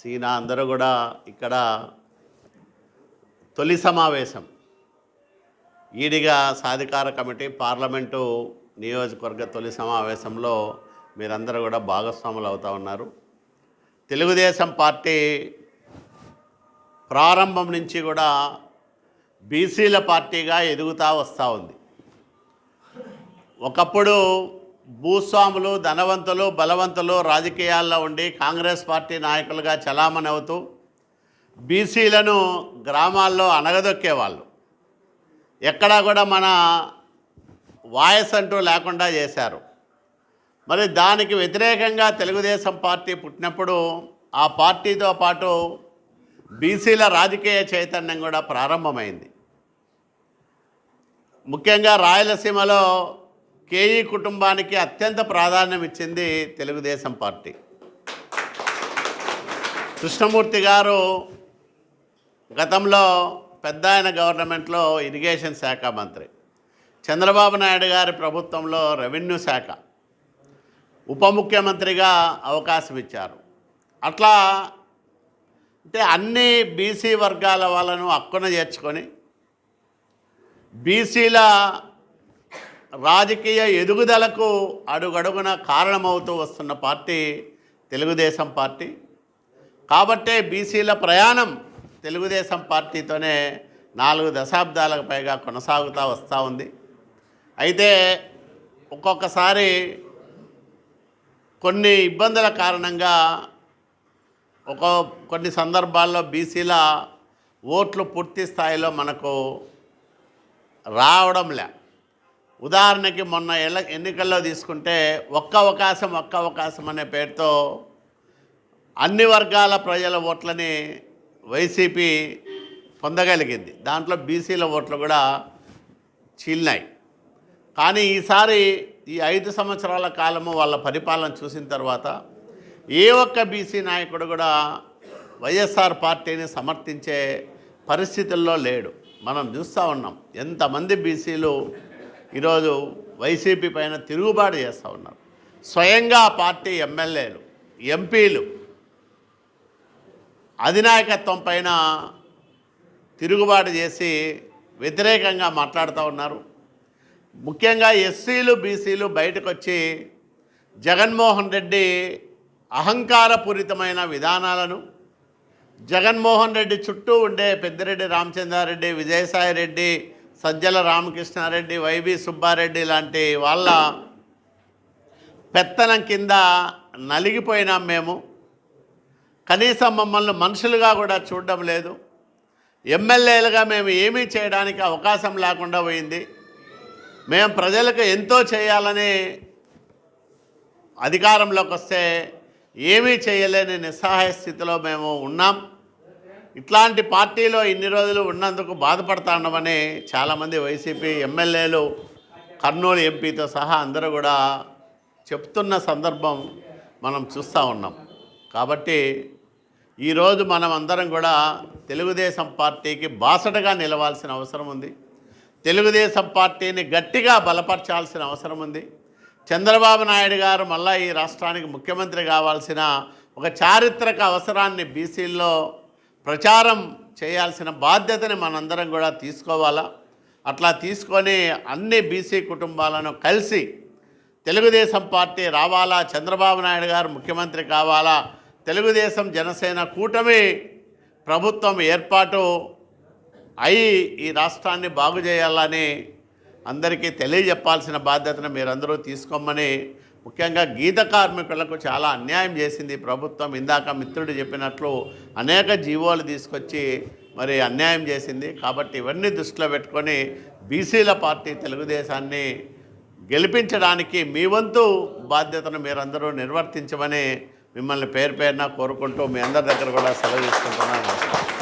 సీనా అందరూ కూడా ఇక్కడ తొలి సమావేశం. ఈడిగా సాధికార కమిటీ పార్లమెంటు నియోజకవర్గ తొలి సమావేశంలో మీరందరూ కూడా భాగస్వాములు అవుతా ఉన్నారు. తెలుగుదేశం పార్టీ ప్రారంభం నుంచి కూడా బీసీల పార్టీగా ఎదుగుతూ వస్తూ ఉంది. ఒకప్పుడు భూస్వాములు ధనవంతులు బలవంతులు రాజకీయాల్లో ఉండి కాంగ్రెస్ పార్టీ నాయకులుగా చలామణి అవుతూ బీసీలను గ్రామాల్లో అనగదొక్కేవాళ్ళు ఎక్కడా కూడా మన వాయస్ అంటూ లేకుండా చేశారు. మరి దానికి వ్యతిరేకంగా తెలుగుదేశం పార్టీ పుట్టినప్పుడు ఆ పార్టీతో పాటు బీసీల రాజకీయ చైతన్యం కూడా ప్రారంభమైంది. ముఖ్యంగా రాయలసీమలో కేఈ కుటుంబానికి అత్యంత ప్రాధాన్యం ఇచ్చింది తెలుగుదేశం పార్టీ. కృష్ణమూర్తి గారు గతంలో పెద్ద ఆయన గవర్నమెంట్లో ఇరిగేషన్ శాఖ మంత్రి. చంద్రబాబు నాయుడు గారి ప్రభుత్వంలో రెవెన్యూ శాఖ. ఉప ముఖ్యమంత్రిగా అవకాశం ఇచ్చారు. అట్లా అంటే అన్ని బీసీ వర్గాల వాళ్ళను హక్కున చేర్చుకొని బీసీల రాజకీయ ఎదుగుదలకు అడుగడుగున కారణమవుతూ వస్తున్న పార్టీ తెలుగుదేశం పార్టీ. కాబట్టే బీసీల ప్రయాణం తెలుగుదేశం పార్టీతోనే నాలుగు దశాబ్దాలకు పైగా కొనసాగుతూ వస్తూ ఉంది. అయితే ఒక్కొక్కసారి కొన్ని ఇబ్బందుల కారణంగా ఒక కొన్ని సందర్భాల్లో బీసీల ఓట్లు పూర్తి స్థాయిలో మనకు రావడం లే ఉదాహరణకి మొన్న ఎల్ల ఎన్నికల్లో తీసుకుంటే ఒక్క అవకాశం ఒక్క అవకాశం అనే పేరుతో అన్ని వర్గాల ప్రజల ఓట్లని వైసీపీ పొందగలిగింది. దాంట్లో బీసీల ఓట్లు కూడా చీలినాయి. కానీ ఈసారి ఈ ఐదు సంవత్సరాల కాలము వాళ్ళ పరిపాలన చూసిన తర్వాత ఏ ఒక్క బీసీ నాయకుడు కూడా వైఎస్ఆర్ పార్టీని సమర్థించే పరిస్థితుల్లో లేడు. మనం చూస్తూ ఉన్నాం. ఎంతమంది బీసీలు ఈరోజు వైసీపీ పైన తిరుగుబాటు చేస్తూ ఉన్నారు. స్వయంగా పార్టీ ఎమ్మెల్యేలు ఎంపీలు అధినాయకత్వం పైన తిరుగుబాటు చేసి వ్యతిరేకంగా మాట్లాడుతూ ఉన్నారు. ముఖ్యంగా ఎస్సీలు బీసీలు బయటకు వచ్చి జగన్మోహన్ రెడ్డి అహంకారపూరితమైన విధానాలను జగన్మోహన్ రెడ్డి చుట్టూ ఉండే పెద్దిరెడ్డి రామచంద్రారెడ్డి విజయసాయి రెడ్డి సజ్జల రామకృష్ణారెడ్డి వైవి సుబ్బారెడ్డి లాంటి వాళ్ళ పెత్తనం కింద నలిగిపోయినాం మేము. కనీసం మమ్మల్ని మనుషులుగా కూడా చూడడం లేదు. ఎమ్మెల్యేలుగా మేము ఏమీ చేయడానికి అవకాశం లేకుండా పోయింది. మేము ప్రజలకు ఎంతో చేయాలని అధికారంలోకి వస్తే ఏమీ చేయలేని నిస్సహాయ స్థితిలో మేము ఉన్నాం. ఇట్లాంటి పార్టీలో ఇన్ని రోజులు ఉన్నందుకు బాధపడతాండమని చాలామంది వైసీపీ ఎమ్మెల్యేలు కర్నూలు ఎంపీతో సహా అందరూ కూడా చెప్తున్న సందర్భం మనం చూస్తూ ఉన్నాం. కాబట్టి ఈరోజు మనం అందరం కూడా తెలుగుదేశం పార్టీకి బాసటగా నిలవాల్సిన అవసరం ఉంది. తెలుగుదేశం పార్టీని గట్టిగా బలపరచాల్సిన అవసరం ఉంది. చంద్రబాబు నాయుడు గారు మళ్ళీ ఈ రాష్ట్రానికి ముఖ్యమంత్రి కావాల్సిన ఒక చారిత్రక అవసరాన్ని బీసీల్లో ప్రచారం చేయాల్సిన బాధ్యతని మనందరం కూడా తీసుకోవాలా? అట్లా తీసుకొని అన్ని బీసీ కుటుంబాలను కలిసి తెలుగుదేశం పార్టీ రావాలా? చంద్రబాబు నాయుడు గారు ముఖ్యమంత్రి కావాలా? తెలుగుదేశం జనసేన కూటమి ప్రభుత్వం ఏర్పాటు అయి ఈ రాష్ట్రాన్ని బాగు చేయాలని అందరికీ తెలియజెప్పాల్సిన బాధ్యతను మీరందరూ తీసుకోమని ముఖ్యంగా గీత కార్మికులకు చాలా అన్యాయం చేసింది ప్రభుత్వం. ఇందాక మిత్రుడు చెప్పినట్లు అనేక జీవోలు తీసుకొచ్చి మరి అన్యాయం చేసింది. కాబట్టి ఇవన్నీ దృష్టిలో పెట్టుకొని బీసీల పార్టీ తెలుగుదేశాన్ని గెలిపించడానికి మీ వంతు బాధ్యతను మీరందరూ నిర్వర్తించమని మిమ్మల్ని పేరు పేరున కోరుకుంటూ మీ అందరి దగ్గర కూడా సెలవు తీసుకుంటున్నాను.